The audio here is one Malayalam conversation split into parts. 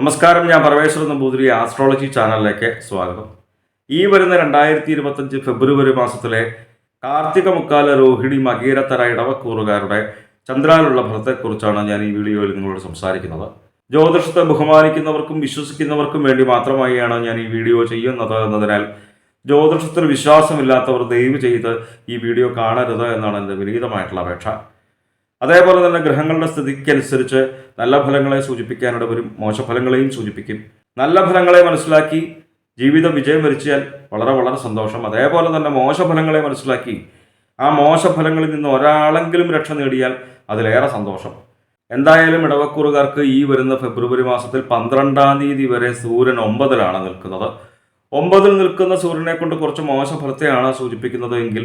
നമസ്കാരം ഞാൻ പരമേശ്വരൻ നമ്പൂതിരി ആസ്ട്രോളജി ചാനലിലേക്ക് സ്വാഗതം. ഈ വരുന്ന രണ്ടായിരത്തി ഇരുപത്തഞ്ച് ഫെബ്രുവരി മാസത്തിലെ കാർത്തിക മുക്കാല രോഹിണി മകീരത്തര ഇടവക്കൂറുകാരുടെ ചന്ദ്രാലുള്ള ഫലത്തെക്കുറിച്ചാണ് ഞാൻ ഈ വീഡിയോയിൽ നിങ്ങളോട് സംസാരിക്കുന്നത്. ജ്യോതിഷത്തെ ബഹുമാനിക്കുന്നവർക്കും വിശ്വസിക്കുന്നവർക്കും വേണ്ടി മാത്രമായാണ് ഞാൻ ഈ വീഡിയോ ചെയ്യുന്നത് എന്നതിനാൽ ജ്യോതിഷത്തിൽ വിശ്വാസമില്ലാത്തവർ ദയവ് ചെയ്ത് ഈ വീഡിയോ കാണരുത് എന്നാണ് എന്റെ വിനീതമായിട്ടുള്ള അപേക്ഷ. അതേപോലെ തന്നെ ഗ്രഹങ്ങളുടെ സ്ഥിതിക്കനുസരിച്ച് നല്ല ഫലങ്ങളെ സൂചിപ്പിക്കാനിട വരും മോശഫലങ്ങളെയും സൂചിപ്പിക്കും. നല്ല ഫലങ്ങളെ മനസ്സിലാക്കി ജീവിത വിജയം വരിച്ചാൽ വളരെ വളരെ സന്തോഷം. അതേപോലെ തന്നെ മോശഫലങ്ങളെ മനസ്സിലാക്കി ആ മോശഫലങ്ങളിൽ നിന്ന് ഒരാളെങ്കിലും രക്ഷ നേടിയാൽ അതിലേറെ സന്തോഷം. എന്തായാലും ഇടവക്കൂറുകാർക്ക് ഈ വരുന്ന ഫെബ്രുവരി മാസത്തിൽ പന്ത്രണ്ടാം തീയതി വരെ സൂര്യൻ ഒമ്പതിലാണ് നിൽക്കുന്നത്. ഒമ്പതിൽ നിൽക്കുന്ന സൂര്യനെ കൊണ്ട് കുറച്ച് മോശഫലത്തെയാണ് സൂചിപ്പിക്കുന്നത് എങ്കിൽ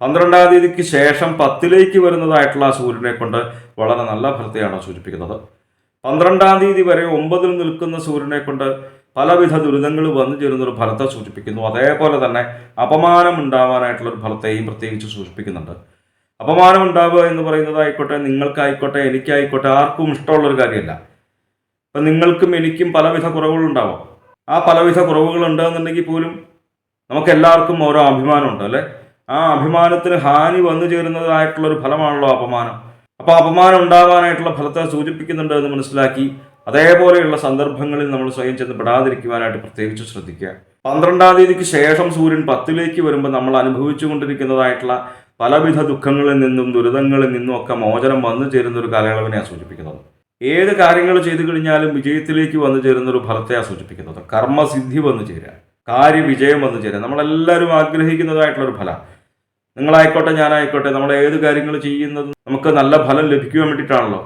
പന്ത്രണ്ടാം തീയതിക്ക് ശേഷം പത്തിലേക്ക് വരുന്നതായിട്ടുള്ള സൂര്യനെ കൊണ്ട് വളരെ നല്ല ഫലത്തെയാണ് സൂചിപ്പിക്കുന്നത്. പന്ത്രണ്ടാം തീയതി വരെ ഒമ്പതിൽ നിൽക്കുന്ന സൂര്യനെ കൊണ്ട് പലവിധ ദുരിതങ്ങൾ വന്നു ചേരുന്നൊരു ഫലത്തെ സൂചിപ്പിക്കുന്നു. അതേപോലെ തന്നെ അപമാനം ഉണ്ടാവാനായിട്ടുള്ള ഒരു ഫലത്തെയും പ്രത്യേകിച്ച് സൂചിപ്പിക്കുന്നുണ്ട്. അപമാനം ഉണ്ടാവുക എന്ന് പറയുന്നതായിക്കോട്ടെ നിങ്ങൾക്കായിക്കോട്ടെ എനിക്കായിക്കോട്ടെ ആർക്കും ഇഷ്ടമുള്ളൊരു കാര്യമല്ല. അപ്പം നിങ്ങൾക്കും എനിക്കും പലവിധ കുറവുകളുണ്ടാവാം. ആ പലവിധ കുറവുകൾ ഉണ്ടെന്നുണ്ടെങ്കിൽ പോലും നമുക്ക് എല്ലാവർക്കും ഓരോ അഭിമാനമുണ്ട് അല്ലേ? ആ അഭിമാനത്തിന് ഹാനി വന്നു ചേരുന്നതായിട്ടുള്ള ഒരു ഫലമാണല്ലോ അപമാനം. അപ്പോൾ അപമാനം ഉണ്ടാവാനായിട്ടുള്ള ഫലത്തെ സൂചിപ്പിക്കുന്നുണ്ട് എന്ന് മനസ്സിലാക്കി അതേപോലെയുള്ള സന്ദർഭങ്ങളിൽ നമ്മൾ സ്വയം ചെന്ന് പെടാതിരിക്കുവാനായിട്ട് പ്രത്യേകിച്ച് ശ്രദ്ധിക്കുക. പന്ത്രണ്ടാം തീയതിക്ക് ശേഷം സൂര്യൻ പത്തിലേക്ക് വരുമ്പോൾ നമ്മൾ അനുഭവിച്ചു കൊണ്ടിരിക്കുന്നതായിട്ടുള്ള പലവിധ ദുഃഖങ്ങളിൽ നിന്നും ദുരിതങ്ങളിൽ നിന്നും ഒക്കെ മോചനം വന്നു ചേരുന്ന ഒരു കാലയളവിനെയാണ് സൂചിപ്പിക്കുന്നത്. ഏത് കാര്യങ്ങൾ ചെയ്തു കഴിഞ്ഞാലും വിജയത്തിലേക്ക് വന്നു ചേരുന്ന ഒരു ഫലത്തെയാണ് സൂചിപ്പിക്കുന്നത്. കർമ്മസിദ്ധി വന്നു ചേരുക. കാര്യവിജയം വന്നു ചേരുക. നമ്മളെല്ലാവരും ആഗ്രഹിക്കുന്നതായിട്ടുള്ള ഒരു ഫലം. നിങ്ങളായിക്കോട്ടെ ഞാനായിക്കോട്ടെ നമ്മൾ ഏത് കാര്യങ്ങൾ ചെയ്യുന്നത് നമുക്ക് നല്ല ഫലം ലഭിക്കുവാൻ വേണ്ടിയിട്ടാണല്ലോ.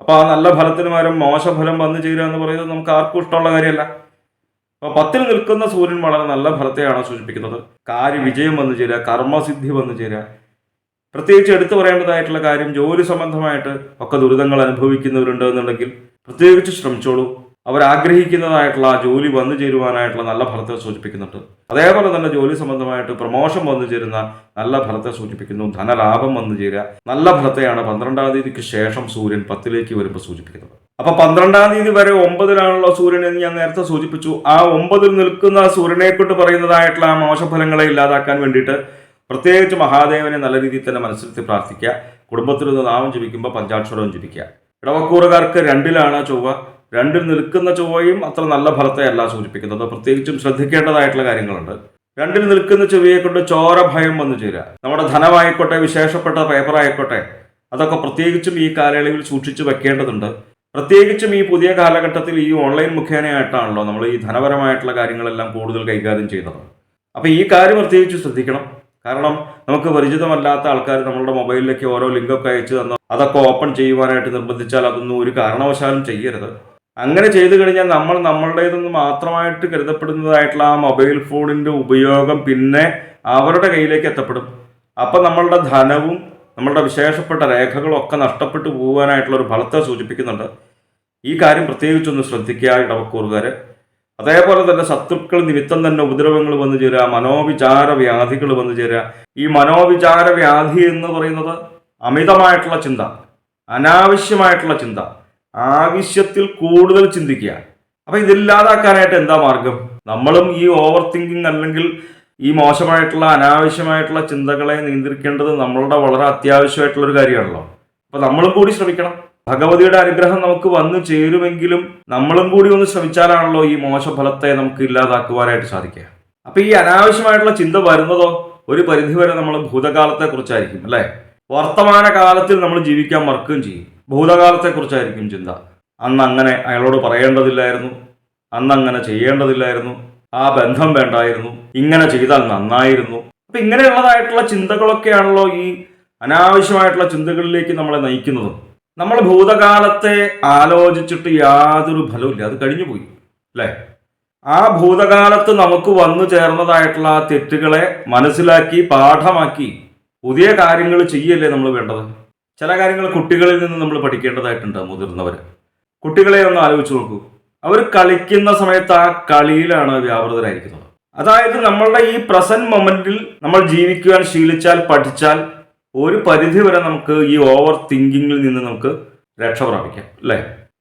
അപ്പോൾ ആ നല്ല ഫലത്തിന് പകരം മോശഫലം വന്നു ചേരുക എന്ന് പറയുന്നത് നമുക്ക് ആർക്കും ഇഷ്ടമുള്ള കാര്യമല്ല. അപ്പോൾ പത്തിൽ നിൽക്കുന്ന സൂര്യൻ വളരെ നല്ല ഫലത്തെയാണ് സൂചിപ്പിക്കുന്നത്. കാര്യവിജയം വന്നു ചേരുക കർമ്മസിദ്ധി വന്നു ചേരുക. പ്രത്യേകിച്ച് എടുത്തു പറയേണ്ടതായിട്ടുള്ള കാര്യം ജോലി സംബന്ധമായിട്ട് ഒക്കെ ദുരിതങ്ങൾ അനുഭവിക്കുന്നവരുണ്ട് എന്നുണ്ടെങ്കിൽ പ്രത്യേകിച്ച് ശ്രമിച്ചോളൂ. അവരാഗ്രഹിക്കുന്നതായിട്ടുള്ള ആ ജോലി വന്നു ചേരുവാനായിട്ടുള്ള നല്ല ഫലത്തെ സൂചിപ്പിക്കുന്നുണ്ട്. അതേപോലെ തന്നെ ജോലി സംബന്ധമായിട്ട് പ്രമോഷൻ വന്നു ചേരുന്ന നല്ല ഫലത്തെ സൂചിപ്പിക്കുന്നു. ധനലാഭം വന്നു ചേരുക. നല്ല ഫലത്തെയാണ് പന്ത്രണ്ടാം തീയതിക്ക് ശേഷം സൂര്യൻ പത്തിലേക്ക് വരുമ്പോൾ സൂചിപ്പിക്കുന്നത്. അപ്പൊ പന്ത്രണ്ടാം തീയതി വരെ ഒമ്പതിലാണല്ലോ സൂര്യൻ എന്ന് ഞാൻ നേരത്തെ സൂചിപ്പിച്ചു. ആ ഒമ്പതിൽ നിൽക്കുന്ന സൂര്യനെ കൊണ്ട് പറയുന്നതായിട്ടുള്ള ആ മോശഫലങ്ങളെ ഇല്ലാതാക്കാൻ വേണ്ടിയിട്ട് പ്രത്യേകിച്ച് മഹാദേവനെ നല്ല രീതിയിൽ തന്നെ മനസ്സിലെത്തി പ്രാർത്ഥിക്കുക. കുടുംബത്തിൽ നിന്ന് നാമം ജപിക്കുമ്പോൾ പഞ്ചാക്ഷരവും ജപിക്കുക. ഇടവക്കൂറുകാർക്ക് രണ്ടിലാണ് ചൊവ്വ. രണ്ടിൽ നിൽക്കുന്ന ചൊവ്വയും അത്ര നല്ല ഫലത്തെ അല്ല സൂചിപ്പിക്കുന്നത് പ്രത്യേകിച്ചും ശ്രദ്ധിക്കേണ്ടതായിട്ടുള്ള കാര്യങ്ങളുണ്ട്. രണ്ടിൽ നിൽക്കുന്ന ചൊവ്വയെ കൊണ്ട് ചോര ഭയം വന്നു ചേരുക. നമ്മുടെ ധനമായിക്കോട്ടെ വിശേഷപ്പെട്ട പേപ്പർ ആയിക്കോട്ടെ അതൊക്കെ പ്രത്യേകിച്ചും ഈ കാലയളവിൽ സൂക്ഷിച്ചു വെക്കേണ്ടതുണ്ട്. പ്രത്യേകിച്ചും ഈ പുതിയ കാലഘട്ടത്തിൽ ഈ ഓൺലൈൻ മുഖേനയായിട്ടാണല്ലോ നമ്മൾ ഈ ധനപരമായിട്ടുള്ള കാര്യങ്ങളെല്ലാം കൂടുതൽ കൈകാര്യം ചെയ്യുന്നത്. അപ്പോൾ ഈ കാര്യം പ്രത്യേകിച്ച് ശ്രദ്ധിക്കണം. കാരണം നമുക്ക് പരിചിതമല്ലാത്ത ആൾക്കാർ നമ്മളുടെ മൊബൈലിലേക്ക് ഓരോ ലിങ്കൊക്കെ അയച്ചു തന്നു അതൊക്കെ ഓപ്പൺ ചെയ്യുവാനായിട്ട് നിർബന്ധിച്ചാൽ അതൊന്നും ഒരു കാരണവശാലും ചെയ്യരുത്. അങ്ങനെ ചെയ്തു കഴിഞ്ഞാൽ നമ്മൾ നമ്മളുടേതെന്ന് മാത്രമായിട്ട് കരുതപ്പെടുന്നതായിട്ടുള്ള ആ മൊബൈൽ ഫോണിന്റെ ഉപയോഗം പിന്നെ അവരുടെ കയ്യിലേക്ക് എത്തപ്പെടും. അപ്പം നമ്മളുടെ ധനവും നമ്മളുടെ വിശേഷപ്പെട്ട രേഖകളും ഒക്കെ നഷ്ടപ്പെട്ടു പോകാനായിട്ടുള്ള ഒരു ഫലത്തെ സൂചിപ്പിക്കുന്നുണ്ട്. ഈ കാര്യം പ്രത്യേകിച്ചൊന്ന് ശ്രദ്ധിക്കുക ഇടവക്കൂറുകാർ അതേപോലെ തന്നെ ശത്രുക്കൾ നിമിത്തം തന്നെ ഉപദ്രവങ്ങൾ വന്നു ചേരുക മനോവിചാര വ്യാധികൾ വന്നു ചേരുക. ഈ മനോവിചാര വ്യാധി എന്ന് പറയുന്നത് അമിതമായിട്ടുള്ള ചിന്ത അനാവശ്യമായിട്ടുള്ള ചിന്ത. ആവശ്യത്തിൽ കൂടുതൽ ചിന്തിക്കുക. അപ്പൊ ഇതില്ലാതാക്കാനായിട്ട് എന്താ മാർഗം? നമ്മളും ഈ ഓവർ തിങ്കിങ് അല്ലെങ്കിൽ ഈ മോശമായിട്ടുള്ള അനാവശ്യമായിട്ടുള്ള ചിന്തകളെ നിയന്ത്രിക്കേണ്ടത് നമ്മളുടെ വളരെ അത്യാവശ്യമായിട്ടുള്ള ഒരു കാര്യമാണല്ലോ. അപ്പൊ നമ്മളും കൂടി ശ്രമിക്കണം. ഭഗവതിയുടെ അനുഗ്രഹം നമുക്ക് വന്നു ചേരുമെങ്കിലും നമ്മളും കൂടി ഒന്ന് ശ്രമിച്ചാലാണല്ലോ ഈ മോശഫലത്തെ നമുക്ക് ഇല്ലാതാക്കുവാനായിട്ട് സാധിക്കുക. അപ്പൊ ഈ അനാവശ്യമായിട്ടുള്ള ചിന്ത വരുന്നതോ ഒരു പരിധിവരെ നമ്മൾ ഭൂതകാലത്തെ കുറിച്ചായിരിക്കും അല്ലെ? വർത്തമാന കാലത്തിൽ നമ്മൾ ജീവിക്കാൻ മറക്കുകയും ചെയ്യും. ഭൂതകാലത്തെ കുറിച്ചായിരിക്കും ചിന്ത. അന്ന് അങ്ങനെ അയാളോട് പറയേണ്ടതില്ലായിരുന്നു. അന്ന് അങ്ങനെ ചെയ്യേണ്ടതില്ലായിരുന്നു. ആ ബന്ധം വേണ്ടായിരുന്നു. ഇങ്ങനെ ചെയ്താൽ നന്നായിരുന്നു. അപ്പൊ ഇങ്ങനെയുള്ളതായിട്ടുള്ള ചിന്തകളൊക്കെയാണല്ലോ ഈ അനാവശ്യമായിട്ടുള്ള ചിന്തകളിലേക്ക് നമ്മളെ നയിക്കുന്നത്. നമ്മൾ ഭൂതകാലത്തെ ആലോചിച്ചിട്ട് യാതൊരു ഫലവുമില്ല. അത് കഴിഞ്ഞു പോയി അല്ലേ? ആ ഭൂതകാലത്ത് നമുക്ക് വന്നു ചേർന്നതായിട്ടുള്ള ആ തെറ്റുകളെ മനസ്സിലാക്കി പാഠമാക്കി പുതിയ കാര്യങ്ങൾ ചെയ്യല്ലേ നമ്മൾ വേണ്ടത്? ചില കാര്യങ്ങൾ കുട്ടികളിൽ നിന്ന് നമ്മൾ പഠിക്കേണ്ടതായിട്ടുണ്ട് മുതിർന്നവർ കുട്ടികളെ ഒന്ന് ആലോചിച്ച് നോക്കൂ. അവർ കളിക്കുന്ന സമയത്ത് ആ കളിയിലാണ് വ്യാപൃതരായിരിക്കുന്നത്. അതായത് നമ്മളുടെ ഈ പ്രസന്റ് മൊമെന്റിൽ നമ്മൾ ജീവിക്കുവാൻ ശീലിച്ചാൽ പഠിച്ചാൽ ഒരു പരിധി വരെ നമുക്ക് ഈ ഓവർ തിങ്കിങ്ങിൽ നിന്ന് നമുക്ക് രക്ഷ പ്രാപിക്കാം അല്ലേ?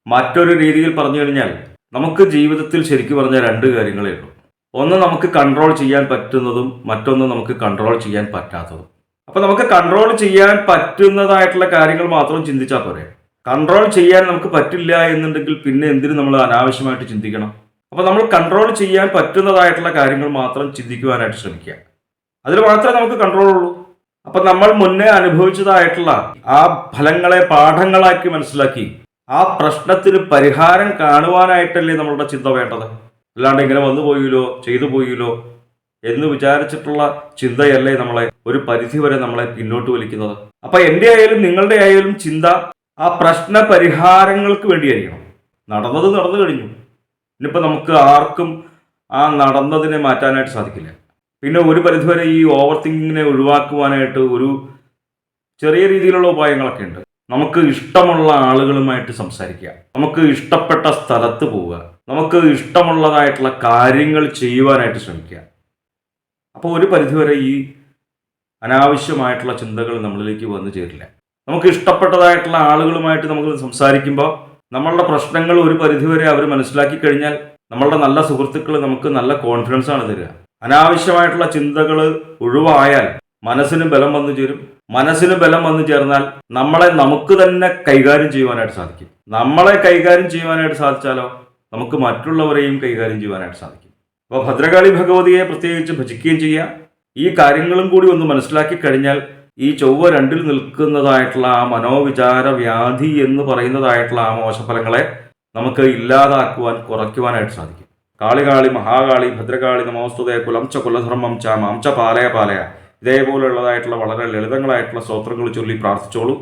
മറ്റൊരു രീതിയിൽ പറഞ്ഞു കഴിഞ്ഞാൽ നമുക്ക് ജീവിതത്തിൽ ശരിക്കും പറഞ്ഞ രണ്ട് കാര്യങ്ങളേ ഉള്ളൂ. ഒന്ന് നമുക്ക് കൺട്രോൾ ചെയ്യാൻ പറ്റുന്നതും മറ്റൊന്ന് നമുക്ക് കൺട്രോൾ ചെയ്യാൻ പറ്റാത്തതും. അപ്പൊ നമുക്ക് കൺട്രോൾ ചെയ്യാൻ പറ്റുന്നതായിട്ടുള്ള കാര്യങ്ങൾ മാത്രം ചിന്തിച്ചാൽ പോരെ. കൺട്രോൾ ചെയ്യാൻ നമുക്ക് പറ്റില്ല എന്നുണ്ടെങ്കിൽ പിന്നെ എന്തിനു നമ്മൾ അനാവശ്യമായിട്ട് ചിന്തിക്കണം? അപ്പൊ നമ്മൾ കൺട്രോൾ ചെയ്യാൻ പറ്റുന്നതായിട്ടുള്ള കാര്യങ്ങൾ മാത്രം ചിന്തിക്കുവാനായിട്ട് ശ്രമിക്കുക. അതിൽ മാത്രമേ നമുക്ക് കൺട്രോൾ ഉള്ളൂ. അപ്പൊ നമ്മൾ മുന്നേ അനുഭവിച്ചതായിട്ടുള്ള ആ ഫലങ്ങളെ പാഠങ്ങളാക്കി മനസ്സിലാക്കി ആ പ്രശ്നത്തിന് പരിഹാരം കാണുവാനായിട്ടല്ലേ നമ്മളുടെ ചിന്ത വേണ്ടത്. അല്ലാണ്ട് ഇങ്ങനെ വന്നു പോയില്ലോ ചെയ്തു പോയില്ലോ എന്ന് വിചാരിച്ചിട്ടുള്ള ചിന്തയല്ലേ നമ്മളെ ഒരു പരിധി വരെ നമ്മളെ പിന്നോട്ട് വലിക്കുന്നത്. അപ്പൊ എന്റെ ആയാലും നിങ്ങളുടെ ആയാലും ചിന്ത ആ പ്രശ്ന പരിഹാരങ്ങൾക്ക് വേണ്ടിയായിരിക്കണം. നടന്നത് നടന്നു കഴിഞ്ഞു. ഇനിയിപ്പോ നമുക്ക് ആർക്കും ആ നടന്നതിനെ മാറ്റാനായിട്ട് സാധിക്കില്ല. പിന്നെ ഒരു പരിധിവരെ ഈ ഓവർ തിങ്കിങ്ങിനെ ഒഴിവാക്കുവാനായിട്ട് ഒരു ചെറിയ രീതിയിലുള്ള ഉപായങ്ങളൊക്കെ ഉണ്ട്. നമുക്ക് ഇഷ്ടമുള്ള ആളുകളുമായിട്ട് സംസാരിക്കുക. നമുക്ക് ഇഷ്ടപ്പെട്ട സ്ഥലത്ത് പോവുക. നമുക്ക് ഇഷ്ടമുള്ളതായിട്ടുള്ള കാര്യങ്ങൾ ചെയ്യുവാനായിട്ട് ശ്രമിക്കുക. അപ്പോൾ ഒരു പരിധിവരെ ഈ അനാവശ്യമായിട്ടുള്ള ചിന്തകൾ നമ്മളിലേക്ക് വന്നു ചേരില്ല. നമുക്ക് ഇഷ്ടപ്പെട്ടതായിട്ടുള്ള ആളുകളുമായിട്ട് നമുക്ക് സംസാരിക്കുമ്പോൾ നമ്മളുടെ പ്രശ്നങ്ങൾ ഒരു പരിധിവരെ അവർ മനസ്സിലാക്കി കഴിഞ്ഞാൽ നമ്മളുടെ നല്ല സുഹൃത്തുക്കൾ നമുക്ക് നല്ല കോൺഫിഡൻസ് ആണ് തരിക. അനാവശ്യമായിട്ടുള്ള ചിന്തകൾ ഒഴിവായാൽ മനസ്സിന് ബലം വന്നു ചേരും. മനസ്സിന് ബലം വന്നു ചേർന്നാൽ നമ്മളെ നമുക്ക് തന്നെ കൈകാര്യം ചെയ്യുവാനായിട്ട് സാധിക്കും. നമ്മളെ കൈകാര്യം ചെയ്യുവാനായിട്ട് സാധിച്ചാലോ നമുക്ക് മറ്റുള്ളവരെയും കൈകാര്യം ചെയ്യുവാനായിട്ട് സാധിക്കും. അപ്പോൾ ഭദ്രകാളി ഭഗവതിയെ പ്രത്യേകിച്ച് ഭജിക്കുകയും ചെയ്യുക. ഈ കാര്യങ്ങളും കൂടി ഒന്ന് മനസ്സിലാക്കി കഴിഞ്ഞാൽ ഈ ചൊവ്വ രണ്ടിൽ നിൽക്കുന്നതായിട്ടുള്ള ആ മനോവിചാര വ്യാധി എന്ന് പറയുന്നതായിട്ടുള്ള ആ മോശഫലങ്ങളെ നമുക്ക് ഇല്ലാതാക്കുവാൻ കുറയ്ക്കുവാനായിട്ട് സാധിക്കും. കാളികാളി മഹാകാളി ഭദ്രകാളി നമോസ്തുതേ കുലംച കുലധർമ്മം ച മാംച പാലയ പാലയ. ഇതേപോലെയുള്ളതായിട്ടുള്ള വളരെ ലളിതങ്ങളായിട്ടുള്ള സ്തോത്രങ്ങൾ ചൊല്ലി പ്രാർത്ഥിച്ചോളൂ.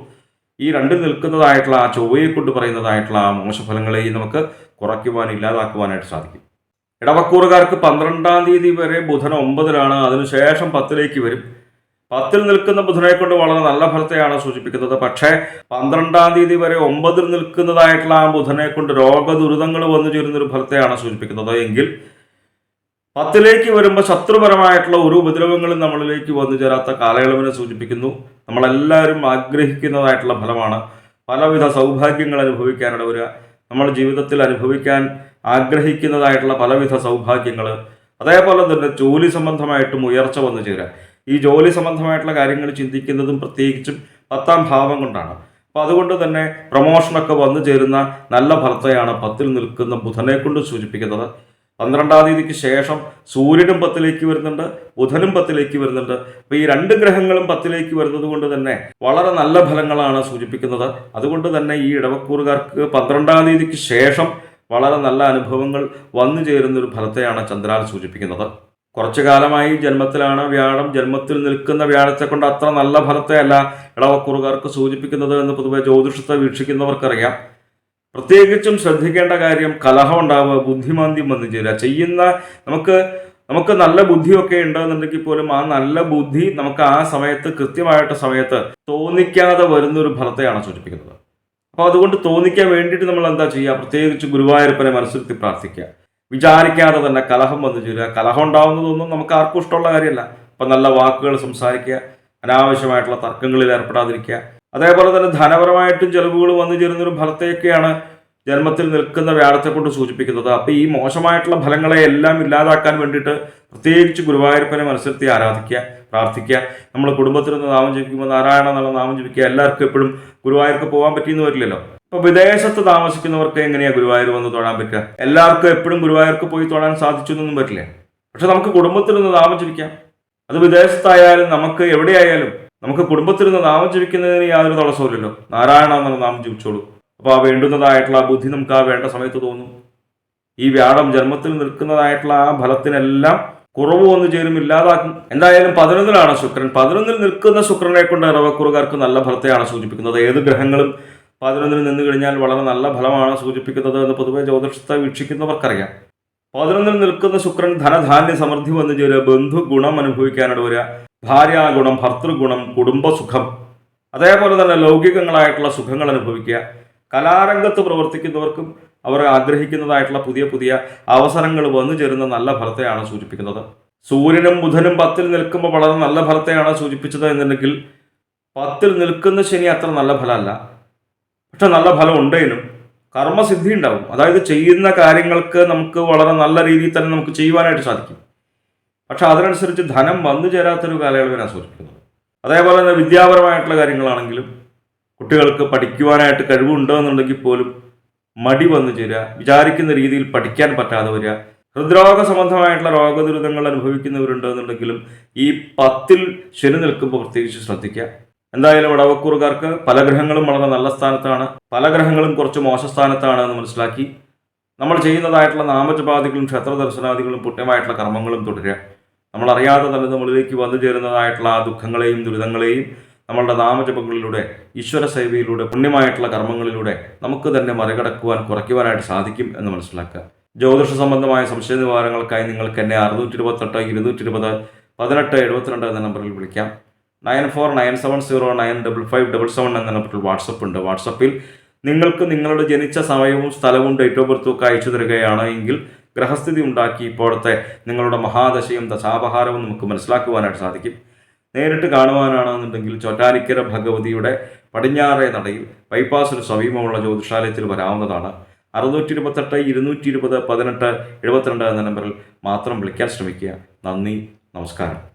ഈ രണ്ടിൽ നിൽക്കുന്നതായിട്ടുള്ള ആ ചൊവ്വയെ കൊണ്ട് പറയുന്നതായിട്ടുള്ള ആ മോശഫലങ്ങളെയും നമുക്ക് കുറയ്ക്കുവാൻ ഇല്ലാതാക്കുവാനായിട്ട് സാധിക്കും. ഇടവക്കൂറുകാർക്ക് പന്ത്രണ്ടാം തീയതി വരെ ബുധൻ ഒമ്പതിലാണ്. അതിനുശേഷം പത്തിലേക്ക് വരും. പത്തിൽ നിൽക്കുന്ന ബുധനെ കൊണ്ട് വളരെ നല്ല ഫലത്തെയാണ് സൂചിപ്പിക്കുന്നത്. പക്ഷേ പന്ത്രണ്ടാം തീയതി വരെ ഒമ്പതിൽ നിൽക്കുന്നതായിട്ടുള്ള ആ ബുധനെ കൊണ്ട് രോഗദുരിതങ്ങൾ വന്നു ചേരുന്ന ഒരു ഫലത്തെയാണ് സൂചിപ്പിക്കുന്നത്. എങ്കിൽ പത്തിലേക്ക് വരുമ്പോൾ ശത്രുപരമായിട്ടുള്ള ഒരു ഉപദ്രവങ്ങളും നമ്മളിലേക്ക് വന്നു ചേരാത്ത കാലയളവിനെ സൂചിപ്പിക്കുന്നു. നമ്മളെല്ലാവരും ആഗ്രഹിക്കുന്നതായിട്ടുള്ള ഫലമാണ്. പലവിധ സൗഭാഗ്യങ്ങൾ അനുഭവിക്കാനിട വരിക നമ്മുടെ ജീവിതത്തിൽ അനുഭവിക്കാൻ ആഗ്രഹിക്കുന്നതായിട്ടുള്ള പലവിധ സൗഭാഗ്യങ്ങൾ അതേപോലെ തന്നെ ജോലി സംബന്ധമായിട്ടും ഉയർച്ച വന്നു ചേരുക ഈ ജോലി സംബന്ധമായിട്ടുള്ള കാര്യങ്ങൾ ചിന്തിക്കുന്നതും പ്രത്യേകിച്ചും പത്താം ഭാവം കൊണ്ടാണ്. അപ്പോൾ അതുകൊണ്ട് തന്നെ പ്രൊമോഷനൊക്കെ വന്നു ചേരുന്ന നല്ല ഫലത്തെയാണ് പത്തിൽ നിൽക്കുന്ന ബുധനെ കൊണ്ട് സൂചിപ്പിക്കുന്നത്. പന്ത്രണ്ടാം തീയതിക്ക് ശേഷം സൂര്യനും പത്തിലേക്ക് വരുന്നുണ്ട് ബുധനും പത്തിലേക്ക് വരുന്നുണ്ട്. അപ്പോൾ ഈ രണ്ട് ഗ്രഹങ്ങളും പത്തിലേക്ക് വരുന്നത് കൊണ്ട് തന്നെ വളരെ നല്ല ഫലങ്ങളാണ് സൂചിപ്പിക്കുന്നത്. അതുകൊണ്ട് തന്നെ ഈ ഇടവക്കൂറുകാർക്ക് പന്ത്രണ്ടാം തീയതിക്ക് ശേഷം വളരെ നല്ല അനുഭവങ്ങൾ വന്നു ചേരുന്ന ഒരു ഫലത്തെയാണ് ചന്ദ്രാൽ സൂചിപ്പിക്കുന്നത്. കുറച്ചു കാലമായി ജന്മത്തിലാണ് വ്യാഴം. ജന്മത്തിൽ നിൽക്കുന്ന വ്യാഴത്തെ കൊണ്ട് അത്ര നല്ല ഫലത്തെ അല്ല സൂചിപ്പിക്കുന്നത് എന്ന് പൊതുവെ ജ്യോതിഷത്തെ വീക്ഷിക്കുന്നവർക്കറിയാം. പ്രത്യേകിച്ചും ശ്രദ്ധിക്കേണ്ട കാര്യം കലഹം ഉണ്ടാവുക ബുദ്ധിമാന്ദ്യം വന്നു ചേരുക. ചെയ്യുന്ന നമുക്ക് നമുക്ക് നല്ല ബുദ്ധിയൊക്കെ ഉണ്ടെന്നുണ്ടെങ്കിൽ പോലും ആ നല്ല ബുദ്ധി നമുക്ക് ആ സമയത്ത് കൃത്യമായിട്ട് സമയത്ത് തോന്നിക്കാതെ വരുന്ന ഒരു ഫലത്തെയാണ് സൂചിപ്പിക്കുന്നത്. അപ്പോൾ അതുകൊണ്ട് തോന്നിക്കാൻ വേണ്ടിയിട്ട് നമ്മൾ എന്താ ചെയ്യുക? പ്രത്യേകിച്ച് ഗുരുവായൂരപ്പനെ മനസ്സിരുത്തി പ്രാർത്ഥിക്കുക. വിചാരിക്കാതെ തന്നെ കലഹം വന്നു ചേരുക. കലഹം ഉണ്ടാവുന്നതൊന്നും നമുക്ക് ആർക്കും ഇഷ്ടമുള്ള കാര്യമല്ല. അപ്പം നല്ല വാക്കുകൾ സംസാരിക്കുക. അനാവശ്യമായിട്ടുള്ള തർക്കങ്ങളിൽ ഏർപ്പെടാതിരിക്കുക. അതേപോലെ തന്നെ ധനപരമായിട്ടും ചെലവുകൾ വന്നു ചേരുന്നൊരു ഫലത്തെയൊക്കെയാണ് ജന്മത്തിൽ നിൽക്കുന്ന വ്യാഴത്തെ കൊണ്ട് സൂചിപ്പിക്കുന്നത്. അപ്പോൾ ഈ മോശമായിട്ടുള്ള ഫലങ്ങളെ എല്ലാം ഇല്ലാതാക്കാൻ വേണ്ടിയിട്ട് പ്രത്യേകിച്ച് ഗുരുവായൂരപ്പനെ മനസ്സിലത്തി ആരാധിക്കുക പ്രാർത്ഥിക്കുക. നമ്മൾ കുടുംബത്തിൽ നിന്ന് നാമം ജപിക്കുമ്പോൾ നാരായണ എന്നുള്ള നാമം ജപിക്കുക. എല്ലാവർക്കും എപ്പോഴും ഗുരുവായൂർക്ക് പോകാൻ പറ്റിയെന്ന് വരില്ലല്ലോ. ഇപ്പൊ വിദേശത്ത് താമസിക്കുന്നവർക്ക് എങ്ങനെയാ ഗുരുവായൂർ വന്ന് തൊഴാൻ പറ്റുക? എല്ലാവർക്കും എപ്പോഴും ഗുരുവായൂർക്ക് പോയി തൊഴാൻ സാധിച്ചു എന്നൊന്നും പറ്റില്ല പക്ഷെ നമുക്ക് കുടുംബത്തിൽ നിന്ന് നാമം ജപിക്കാം. അത് വിദേശത്തായാലും നമുക്ക് എവിടെയായാലും നമുക്ക് കുടുംബത്തിൽ നിന്ന് നാമം ജപിക്കുന്നതിന് യാതൊരു തടസ്സമില്ലല്ലോ നാരായണ എന്നുള്ള നാമം ജപിച്ചോളൂ. അപ്പോൾ ആ വേണ്ടുന്നതായിട്ടുള്ള ബുദ്ധി നമുക്ക് ആ വേണ്ട സമയത്ത് തോന്നും. ഈ വ്യാഴം ജന്മത്തിൽ നിൽക്കുന്നതായിട്ടുള്ള ആ ഫലത്തിനെല്ലാം കുറവ് വന്നു ചേരും ഇല്ലാതാക്കും. എന്തായാലും പതിനൊന്നിലാണ് ശുക്രൻ. പതിനൊന്നിൽ നിൽക്കുന്ന ശുക്രനെ കൊണ്ട് ഇറവക്കുറുകാർക്ക് നല്ല ഫലത്തെയാണ് സൂചിപ്പിക്കുന്നത്. ഏത് ഗ്രഹങ്ങളും പതിനൊന്നിൽ നിന്ന് കഴിഞ്ഞാൽ വളരെ നല്ല ഫലമാണ് സൂചിപ്പിക്കുന്നത് എന്ന് പൊതുവെ ജ്യോതിഷത്തെ വീക്ഷിക്കുന്നവർക്കറിയാം. പതിനൊന്നിൽ നിൽക്കുന്ന ശുക്രൻ ധനധാന്യ സമൃദ്ധി വന്നു ചേരുക ബന്ധു ഗുണം അനുഭവിക്കാനിട വരിക ഭാര്യാഗുണം ഭർത്തൃഗുണം കുടുംബസുഖം അതേപോലെ തന്നെ ലൗകികങ്ങളായിട്ടുള്ള സുഖങ്ങൾ അനുഭവിക്കുക. കലാരംഗത്ത് പ്രവർത്തിക്കുന്നവർക്കും അവർ ആഗ്രഹിക്കുന്നതായിട്ടുള്ള പുതിയ പുതിയ അവസരങ്ങൾ വന്നു ചേരുന്ന നല്ല ഫലത്തെയാണ് സൂചിപ്പിക്കുന്നത്. സൂര്യനും ബുധനും പത്തിൽ നിൽക്കുമ്പോൾ വളരെ നല്ല ഫലത്തെയാണ് സൂചിപ്പിച്ചത് എന്നുണ്ടെങ്കിൽ പത്തിൽ നിൽക്കുന്ന ശനി അത്ര നല്ല ഫലമല്ല. പക്ഷെ നല്ല ഫലം ഉണ്ടെങ്കിലും കർമ്മസിദ്ധി ഉണ്ടാവും. അതായത് ചെയ്യുന്ന കാര്യങ്ങൾക്ക് നമുക്ക് വളരെ നല്ല രീതിയിൽ തന്നെ നമുക്ക് ചെയ്യുവാനായിട്ട് സാധിക്കും. പക്ഷെ അതിനനുസരിച്ച് ധനം വന്നു ചേരാത്തൊരു കാലയളവിനാണ് സൂചിപ്പിക്കുന്നത്. അതേപോലെ തന്നെ വിദ്യാപരമായിട്ടുള്ള കാര്യങ്ങളാണെങ്കിലും കുട്ടികൾക്ക് പഠിക്കുവാനായിട്ട് കഴിവുണ്ടോ എന്നുണ്ടെങ്കിൽ പോലും മടി വന്നു ചേരുക വിചാരിക്കുന്ന രീതിയിൽ പഠിക്കാൻ പറ്റാതെ വരിക. ഹൃദ്രോഗ സംബന്ധമായിട്ടുള്ള രോഗദുരിതങ്ങൾ അനുഭവിക്കുന്നവരുണ്ടെന്നുണ്ടെങ്കിലും ഈ പത്തിൽ ശനി നിൽക്കുമ്പോൾ പ്രത്യേകിച്ച് ശ്രദ്ധിക്കുക. എന്തായാലും ഇടവക്കൂറുകാർക്ക് പല ഗ്രഹങ്ങളും വളരെ നല്ല സ്ഥാനത്താണ് പല ഗ്രഹങ്ങളും കുറച്ച് മോശ സ്ഥാനത്താണ് എന്ന് മനസ്സിലാക്കി. നമ്മൾ ചെയ്യുന്നതായിട്ടുള്ള നാമജപാദികളും ക്ഷേത്ര ദർശനാദികളും പുണ്യമായിട്ടുള്ള കർമ്മങ്ങളും തുടരുക. നമ്മൾ അറിയാതെ തന്നെ നമ്മളിലേക്ക് വന്നു ചേരുന്നതായിട്ടുള്ള ആ ദുഃഖങ്ങളെയും ദുരിതങ്ങളെയും നമ്മളുടെ നാമജപങ്ങളിലൂടെ ഈശ്വര സേവയിലൂടെ പുണ്യമായിട്ടുള്ള കർമ്മങ്ങളിലൂടെ നമുക്ക് തന്നെ മറികടക്കുവാൻ കുറയ്ക്കുവാനായിട്ട് സാധിക്കും എന്ന് മനസ്സിലാക്കുക. ജ്യോതിഷ സംബന്ധമായ സംശയ നിവാരണങ്ങൾക്കായി നിങ്ങൾക്ക് എന്നെ അറുന്നൂറ്റി ഇരുപത്തെട്ട് ഇരുന്നൂറ്റി ഇരുപത് പതിനെട്ട് എഴുപത്തിരണ്ട് എന്ന നമ്പറിൽ വിളിക്കാം. Nine four nine seven zero nine double five double seven എന്ന നമ്പറിൽ വാട്സപ്പ് ഉണ്ട്. വാട്സപ്പിൽ നിങ്ങൾക്ക് നിങ്ങളുടെ ജനിച്ച സമയവും സ്ഥലവും ഡേറ്റ് ഓഫ് ബർത്തും ഒക്കെ അയച്ചു തരികയാണ് എങ്കിൽ ഗ്രഹസ്ഥിതി ഉണ്ടാക്കി ഇപ്പോഴത്തെ നിങ്ങളുടെ മഹാദശയും ദശാപഹാരവും നമുക്ക് മനസ്സിലാക്കുവാനായിട്ട് സാധിക്കും. നേരിട്ട് കാണുവാനാണെന്നുണ്ടെങ്കിൽ ചൊറ്റാനിക്കര ഭഗവതിയുടെ പടിഞ്ഞാറേ നടയിൽ ബൈപ്പാസിന് സമീപമുള്ള ജ്യോതിഷാലയത്തിൽ വരാവുന്നതാണ്. അറുന്നൂറ്റി ഇരുപത്തെട്ട് ഇരുന്നൂറ്റി ഇരുപത് പതിനെട്ട് എഴുപത്തിരണ്ട് എന്ന നമ്പറിൽ മാത്രം വിളിക്കാൻ ശ്രമിക്കുക. നന്ദി നമസ്കാരം.